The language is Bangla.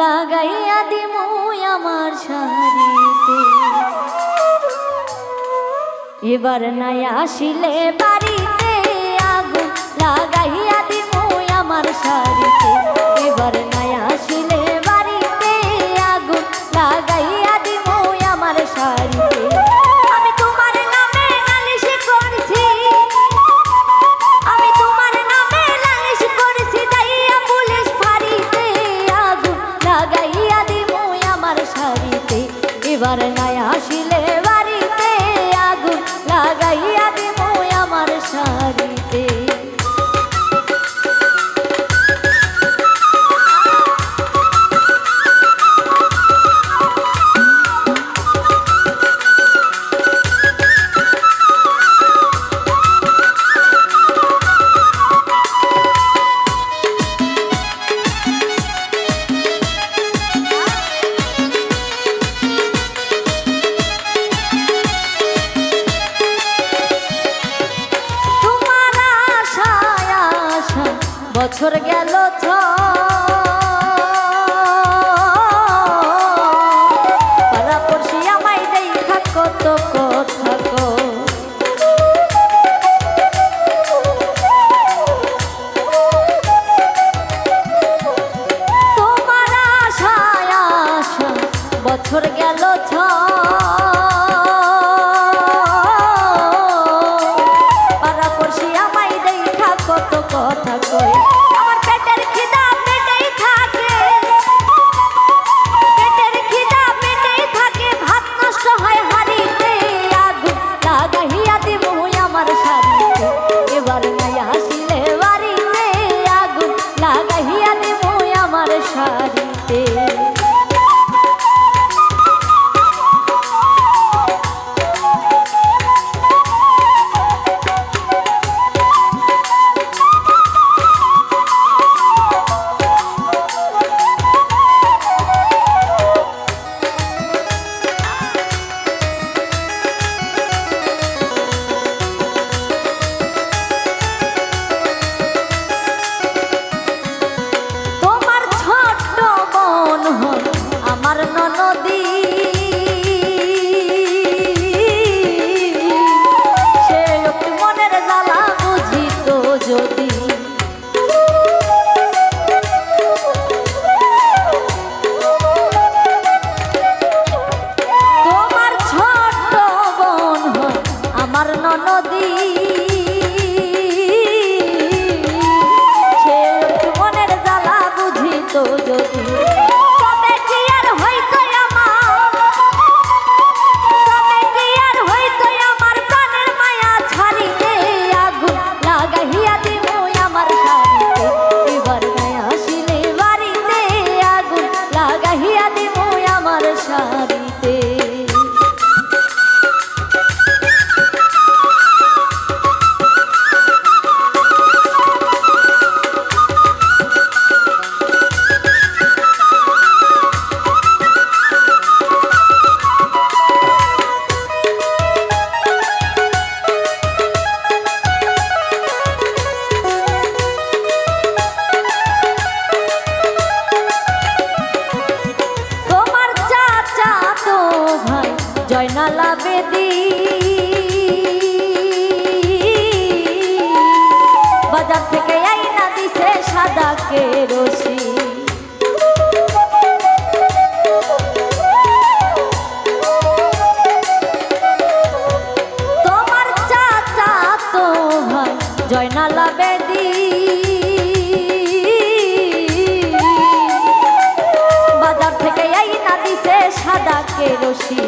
লাগাইয়া দিমু আমার শাড়িতে। এবার নাই আসিলে বাড়িতে আগুন লাগাই এবার নাই আসিলে বছর গেল ছয় বাড়িতে। sabe. বাজার থেকে এই না দিছে সাদা কেরোসি তোমার চাচা তো ভাই জয়নালা বেদি। বাজার থেকে এই না দিছে সাদা কেরোসি